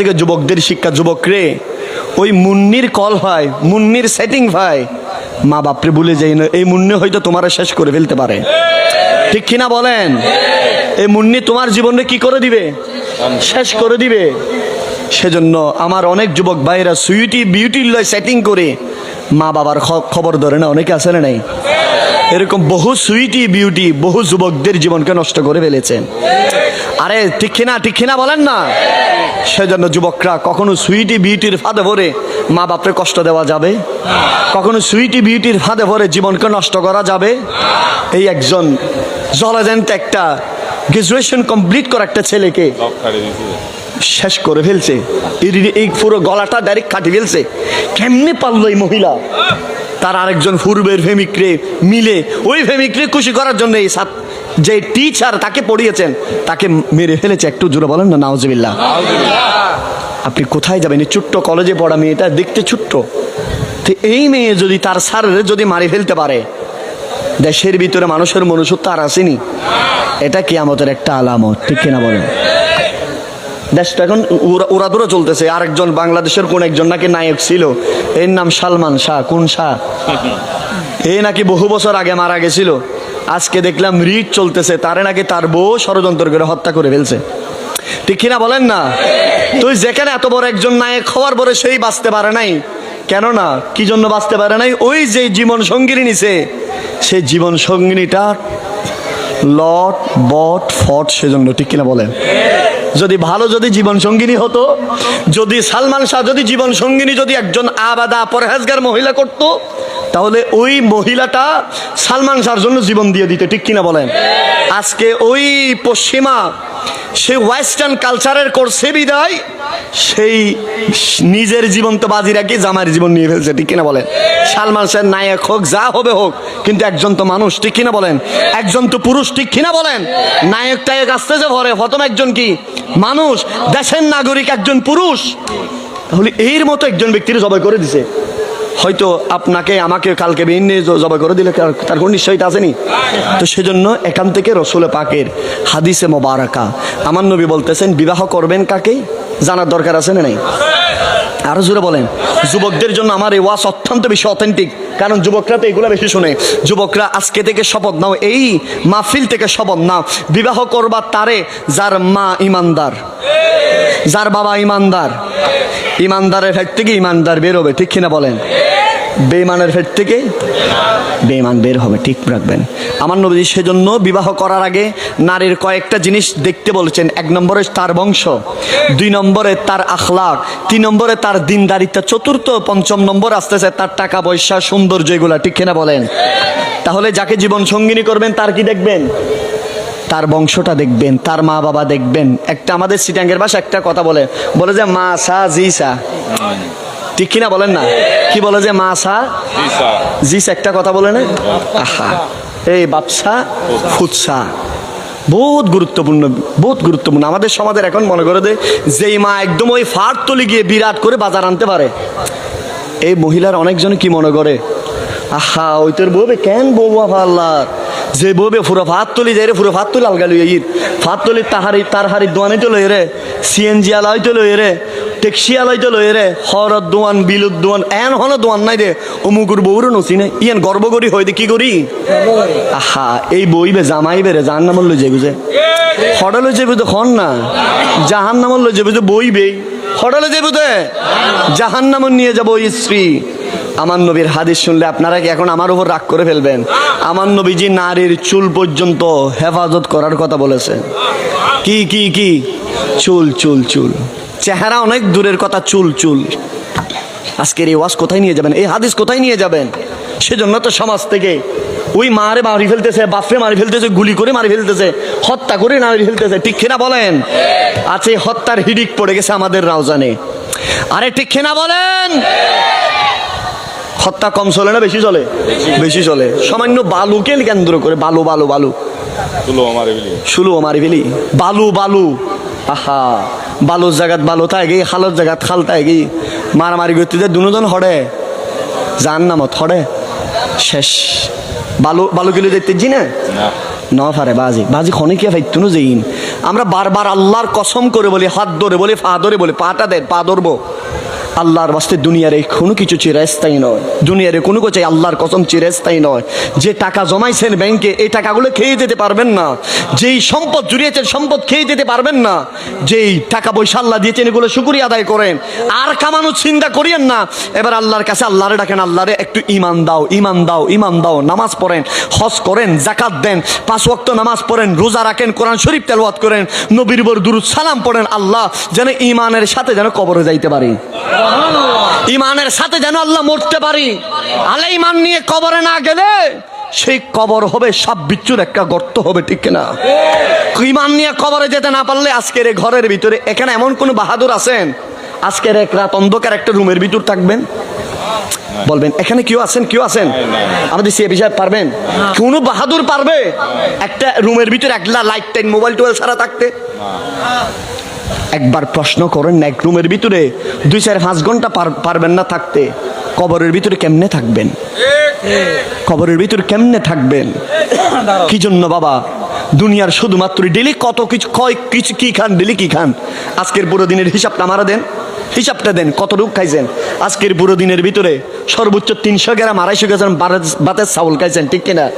থেকে যুবকদের শিক্ষা যুবকরে ওই মুন্নির কল হয়, মুন্নির সেটিং হয় মা বাপরে ভুলে যাই না, এই মুন্নি হয়তো তোমার শেষ করে ফেলতে পারে। ঠিক কিনা বলেন? এই মুন্নি তোমার জীবনে কি করে দিবে? শেষ করে দিবে। সেজন্য আমার অনেক যুবক ভাইরা সুইটি বিউটি লয় সেটিং করে, মা বাবার খবর ধরে না, অনেকে আছে না নাই? এরকম বহু সুইটি বিউটি বহু যুবকদের জীবনকে নষ্ট করে ফেলেছেন। আরে, ঠিক কিনা ঠিক কিনা বলেন না? সেজন্য যুবকরা কখনো সুইটি বিউটির ফাঁদে ভরে মা বাপরে কষ্ট দেওয়া যাবে? কখনো সুইটি বিউটির ফাঁদে ভরে জীবনকে নষ্ট করা যাবে? এই একজন জলাজেন্ট একটা গ্রাজুয়েশন কমপ্লিট করা একটা ছেলেকে শেষ করে ফেলছে। এই- পুরো গলাটা ডাইরেক্ট কাটি ফেলছে। কেমনে পারল এই মহিলা? তার আরেকজন পূর্বের ফেমিকরে মিলে ওই ফেমিকরে খুশি করার জন্য এই সাত যে টিচার তাকে পড়িয়েছেন তাকে মেরে ফেলেছে একটু জোরে বলেন না নাওজবিল্লা আপনি কোথায় যাবেন? এই ছোট্ট কলেজে পড়া মেয়েটা দেখতে ছোট্ট। তো এই মেয়ে যদি তার স্যারের যদি মারি ফেলতে পারে দেশের ভিতরে মানুষের মনুষ্যত্ব আর আসেনি এটা কি আমাদের একটা আলামত ঠিক কিনা বলেন? দেশটা এখন উড়া- উড়াদুরা চলতেছে। আরেকজন বাংলাদেশের কোন একজন নাকি নায়ক ছিল এর নাম সালমান শাহ। কোন শাহ? এই নাকি বহু বছর আগে মারা গেছিল। আজকে দেখলাম রিট চলতেছে, তারে নাকি তার বউ ষড়যন্ত্র করে হত্যা করে ফেলছে। ঠিক কিনা বলেন না? তুই যেখানে এত বড় একজন নায়ক হওয়ার পরে সেই বাঁচতে পারে নাই। কেননা, কি জন্য বাঁচতে পারে নাই? ওই যে জীবন সঙ্গিনী নিছে সেই জীবন সঙ্গিনীটা লট, বট, ফট সেজন্য, ঠিক কিনা বলেন? যদি ভালো যদি জীবন সঙ্গিনী হতো, যদি সালমান শাহ যদি জীবন সঙ্গিনী যদি একজন আবাদা পরহেজগার মহিলা করত তাহলে ওই মহিলাটা সালমান শাহর জন্য জীবন দিয়ে দিতে, ঠিক কিনা বলেন? আজকে ওই পশ্চিমা, সে ওয়েস্টার্ন কালচারের করছে বিদায়, সেই নিজের জীবন তো বাজি রাখি জামার জীবন নিয়ে ফেলছে, ঠিক কিনা বলেন? সালমান শাহ নায়ক হোক, যা হবে হোক, কিন্তু একজন তো মানুষ, ঠিক কিনা বলেন? একজন তো পুরুষ, ঠিক কিনা বলেন? নায়ক টায়ক আসতে যে ঘরে প্রথম একজন কি? মানুষ, দেশের নাগরিক একজন পুরুষ। তাহলে এর মতো একজন ব্যক্তির জবাই করে দিছে। হয়তো আপনাকে, আমাকে কালকে বেইন জবাই করে দিলে, তার কোনো নিশ্চয়তা আসেনি। তো সেজন্য এখান থেকে রসুল পাকের হাদিসে মোবারকা। আমার নবী বলতেছেন, বিবাহ করবেন কাকে? জানার দরকার আছে না নাই? আরও জোরে বলেন। যুবকদের জন্য আমার এই ওয়াজ অত্যন্ত বেশি অথেন্টিক কারণ যুবকরা তো এগুলো বেশি শুনে। যুবকরা আজকে থেকে শপথ নাও, এই মাহফিল থেকে শপথ নাও। বিবাহ করবা তারে যার মা ইমানদার। যার বাবা ইমানদার। ইমানদারের ফ্যাক্ট থেকে ইমানদার বেরোবে ঠিক কিনা বলেন? বেইমানের ফেট থেকে বেইমান বের হবে, ঠিক রাখবেন। আমার নবী সেজন্য বিবাহ করার আগে নারীর কয়েকটা জিনিস দেখতে বলেছেন। এক নম্বরে তার বংশ, দুই নম্বরে তার আখলাক, তিন নম্বরে তার দিনদারিতা চতুর্থ, পঞ্চম নম্বর আসতেছে তার টাকা পয়সা, সৌন্দর্য এগুলা, ঠিক কিনা বলেন? তাহলে যাকে জীবন সঙ্গিনী করবেন, তার কি দেখবেন? তার বংশটা দেখবেন, তার মা বাবা দেখবেন। একটা আমাদের সিটাঙ্গের ভাষা একটা কথা বলে বলে যে, মা সা, জি সা। ঠিক কিনা বলেন না? কি বলে যে মা সা? জিস। একটা কথা বলে না? আহা। এই বাপসা ফুৎসা বহুত গুরুত্বপূর্ণ বহুত গুরুত্বপূর্ণ। আমাদের সমাজের এখন মনে করে দে যেই মা একদম ওই ফাট তলি গিয়ে বিরাট করে বাজার আনতে পারে। এই মহিলার অনেকজন কি মনে করে? আহা ওই তোর বউবে কেন বউ বাবা আল্লাহর যে বউবে পুরো ভাত তুলি যাই রে পুরো ভাত তুলি আলগা লইয়া ইর ফাত তুলি তাহারি তার হারি দোয়ানি তো লই রে, সিএনজি আলাই তো লই রে, ট্যাক্সি আলাই তো লই রে, হরত দোয়ান, বিলুত দোয়ান, এন হন দোয়ান নাই দে, অমুকুর বউরও নসি না ইয়ান গর্ব করি হই দে, কি করি? আহা, এই বইবে জামাইবে রে জাহান নামল লই যাবি যে হডালে যাবি তো খন না জাহান নামল লই যাবি তো বইবে হডালে যাবি তো জাহান নামন নিয়ে যাব স্ত্রী। আমার নবীর হাদিস শুনলে আপনারা কি এখন আমার উপর রাগ করে ফেলবেন? আমার নবীজি নারীর চুল পর্যন্ত হেফাজত করার কথা বলেছেন কি কি কি? চুল চুল চুল। চেহারা অনেক দূরের কথা, চুল চুল। আজকের এই ওয়াজ কোথায় নিয়ে যাবেন? এই হাদিস কোথায় নিয়ে যাবেন? সেজন্য তো সমাজ থেকে ওই মারে মারি ফেলতেছে, বাপরে মারি ফেলতেছে, গুলি করে মারি ফেলতেছে, হত্যা করে মারি ফেলতেছে। ঠিক কিনা বলেন? আছে হত্যার হিডিক পড়ে গেছে আমাদের রাউজানে। আরে ঠিক কিনা বলেন? হত্যা কম চলে না বেশি চলে? বেশি চলে। সামান্য বালুকে কেন্দ্র করে বালু বালু বালু। শুলু মারি ফেলি বালু বালু। আহা বালুর জায়গাত বালু তাই থাকে খালর জায়গাত খাল তাই থাকে মারামারি করতে যে দুজন হড়ে। যার নামত হড়ে। শেষ। বালু বালু কিলো দেখতে জি না? না। ফারে বাজি। বাজি খনে কি ফাইতুনো যেইন আমরা বারবার আল্লাহর কসম করে বলি হাত ধরে বলি পা ধরে বলি পাটা দেন পা ধরবো। আল্লাহর বাস্তে দুনিয়ার কোনো কিছু চিরস্থায়ী নয়। দুনিয়ারে কোনো কিছু আল্লাহর কসম চিরস্থায়ী নয়। যে টাকা জমাইছেন ব্যাংকে, এই টাকাগুলো খেয়ে যেতে পারবেন না। যেই সম্পদ জুড়িয়েছেন, সম্পদ খেয়ে যেতে পারবেন না। যেই টাকা পয়সা আল্লাহ দিয়েছেন, এগুলো শুকুরিয়া আদায় করেন। আর কামানোর চিন্তা করিয়েন না। এবার আল্লাহর কাছে আল্লাহরে ডাকেন, আল্লাহরে একটু ইমান দাও ইমান দাও ইমান দাও, নামাজ পড়েন, হজ করেন জাকাত দেন, পাঁচ ওয়াক্ত নামাজ পড়েন, রোজা রাখেন, কোরআন শরীফ তেলওয়াত করেন, নবীর বর দুরুদ সালাম পড়েন, আল্লাহ যেন ইমানের সাথে যেন কবরে যাইতে পারি। ইমানের সাথে যেন আল্লাহ মরতে পারি। আলে ইমান নিয়ে কবরে না গেলে সেই কবর হবে সাপ বিচ্ছুর একটা গর্ত হবে, ঠিক না ইমান নিয়ে কবরে যেতে না পারলে আজকের এই ঘরের ভিতরে, এখানে এমন কোন বাহাদুর আছেন? আজকের এক রাত অন্ধকার একটা রুমের ভিতর থাকবেন। বলবেন, এখানে কেউ আছেন? কেউ আছেন? আমাদের সে বিষয়ে পারবেন? কোনো বাহাদুর পারবে? একটা রুমের ভিতরে একলা লাইট টাইম মোবাইল টোবাইল ছাড়া থাকতে। একবার প্রশ্ন করেন না এক রুমের ভিতরে। দুই চার পাঁচ ঘণ্টা পার- পারবেন না থাকতে। কবরের ভিতরে কেমনে থাকবেন? কবরের ভিতরে কেমনে থাকবেন? কি জন্য বাবা? দুনিয়ার শুধুমাত্র ডেলি কত কিছু কয়, কিছু কি খান, ডেলি কি খান? আজকের পুরো দিনের হিসাবটা আমারা দেন। হিসাবটা দেন, কতটুকু খাইছেন? আজকের পুরো দিনের ভিতরে সর্বোচ্চ তিনশো গ্রাম, আড়াইশো গ্রাম বাতের চাউল খাইছেন, ঠিক কিনা?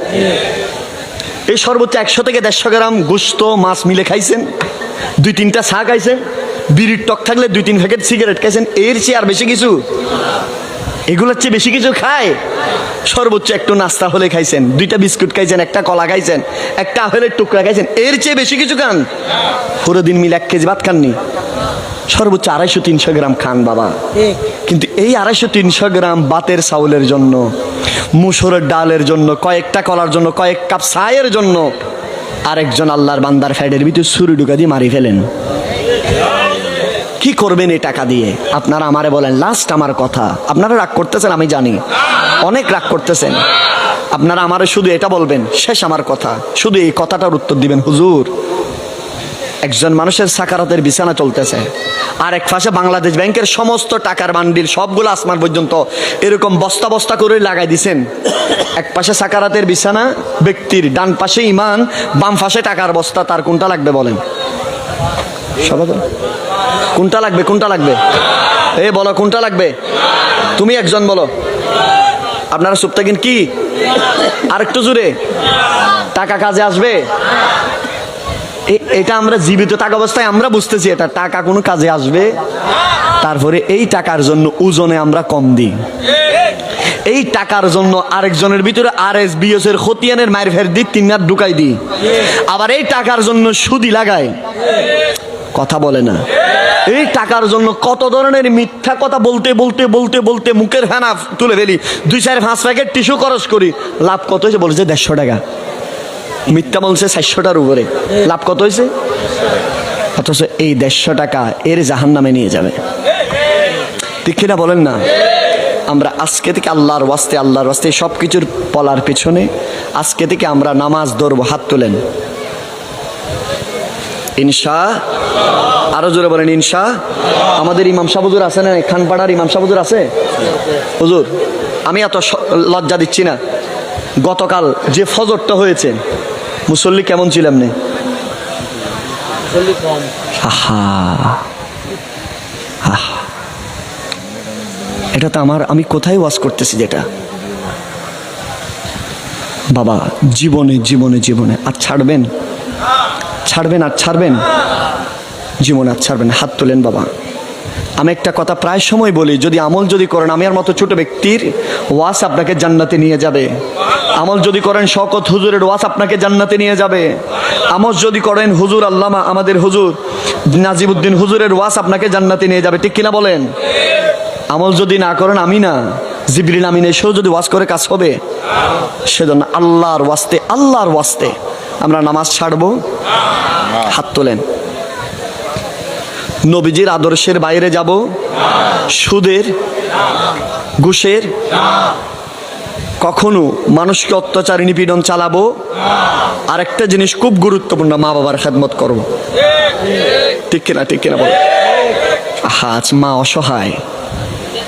এই সর্বোচ্চ একশো থেকে দেড়শো গ্রাম গোস্ত, মাছ মিলে খাইছেন। দুই তিনটা চা খাইছেন। বিড়ির টক থাকলে দুই তিন প্যাকেট সিগারেট খাইছেন। এর চেয়ে আর বেশি কিছু? এগুলোর চেয়ে বেশি কিছু খায়? সর্বোচ্চ একটু নাস্তা হলে খাইছেন। দুইটা বিস্কুট খাইছেন, একটা কলা খাইছেন, একটা আপেলের টুকরা খাইছেন। এর চেয়ে বেশি কিছু খান? পুরো দিন মিলে এক কেজি ভাত খাননি। সর্বোচ্চ আড়াইশো তিনশো গ্রাম খান বাবা। কিন্তু এই আড়াইশো তিনশো গ্রাম বাতের চাউলের জন্য মুসুরের ডালের জন্য কয়েকটা কলার জন্য কয়েক কাপ চায়ের জন্য আরেকজন আল্লাহর বান্দার ফ্যাডের ভিতরে ছুরি ঢুকা দিয়ে মারি ফেলেন। কি করবেন এই টাকা দিয়ে? আপনারা আমারে বলেন লাস্ট আমার কথা। আপনারা রাগ করতেছেন আমি জানি। অনেক রাগ করতেছেন। আপনারা আমারে শুধু এটা বলবেন শেষ আমার কথা। শুধু এই কথাটার উত্তর দিবেন হুজুর একজন মানুষের সাকারাতের বিছানা চলতেছে। আর এক পাশে বাংলাদেশ ব্যাংকের সমস্ত টাকার বান্ডিল সবগুলো আসমান পর্যন্ত এরকম বস্তা বস্তা করে লাগাই দিছেন। এক পাশে সাকারাতের বিছানা, ব্যক্তির ডান পাশে ইমান, বাম পাশে টাকার বস্তা, তার কোনটা লাগবে বলেন? কোনটা লাগবে কোনটা লাগবে? এ বলো, কোনটা লাগবে? তুমি একজন বলো। আপনারা থাকেন কি? আর একটু জোরে। টাকা কাজে আসবে? এটা আমরা জীবিত থাকা অবস্থায় আমরা বুঝতেছি এটা টাকা কোনো কাজে আসবে। তারপরে এই টাকার জন্য ওজনে আমরা কম দিই। এই টাকার জন্য আরেকজনের ভিতরে আর এস বিএস এর খতিয়ানের মায়ের ফের দিই, তিন হাত ঢুকাই দিই। আবার এই টাকার জন্য সুদি লাগায় কথা বলে না। এই টাকার জন্য কত ধরনের মিথ্যা কথা বলতে বলতে বলতে বলতে মুখের ফেনা তুলে ফেলি। দুই চার পাঁচ প্যাকেট টিস্যু খরচ করি। লাভ কত হয়েছে বলেছে দেড়শো টাকা। মিথ্যা বলছে চারশোটার উপরে। লাভ কত হয়েছে? অথচ এই দেড়শো টাকা এর জাহান নামে নিয়ে যাবে। ঠিক কিনা বলেন না? আমরা আজকে থেকে আল্লাহর ওয়াস্তে আল্লাহর ওয়াস্তে সব কিছুর পলার পেছনে আজকে থেকে আমরা নামাজ ধরবো, হাত তোলেন। ইনশা, আরও জোরে বলেন ইনশা। আমাদের ইমাম সাহুজুর আছে না? খানপাড়ার ইমাম সাহুজুর আছে? হুজুর, আমি এত লজ্জা দিচ্ছি না। গতকাল যে ফজরটা হয়েছে মুসল্লি কেমন ছিলাম নে আহা। আহা। এটা তো আমার আমি কোথায় ওয়াজ করতেছি যেটা? বাবা জীবনে জীবনে জীবনে। আর ছাড়বেন? ছাড়বেন আর ছাড়বেন? জীবন আর ছাড়বেন। হাত তোলেন বাবা। আমি একটা কথা প্রায় সময় বলি যদি আমল যদি করেন আমি আর মতো ছোট ব্যক্তির ওয়াস আপনাকে জান্নাতে নিয়ে যাবে। আমল যদি করেন শকত হুজুরের ওয়াস আপনাকে জান্নাতে নিয়ে যাবে। আমল যদি করেন হুজুর আল্লামা আমাদের হুজুর নাজিবুদ্দিন হুজুরের ওয়াস আপনাকে জান্নাতে নিয়ে যাবে। ঠিক কিনা বলেন? আমল যদি না করেন, আমি না। জিবরিল আমিন এসেও যদি ওয়াজ করে, কাজ হবে। সেজন্য আল্লাহর ওয়াস্তে আল্লাহর ওয়াস্তে আমরা নামাজ ছাড়বো। হাত তোলেন। নবীজির আদর্শের বাইরে যাব। সুদের, ঘুষের কখনো মানুষকে অত্যাচার, নিপীড়ন চালাবো? আর একটা জিনিস খুব গুরুত্বপূর্ণ, মা বাবার খেদমত করব। ঠিক কিনা ঠিক কিনা বল? আহা মা অসহায়।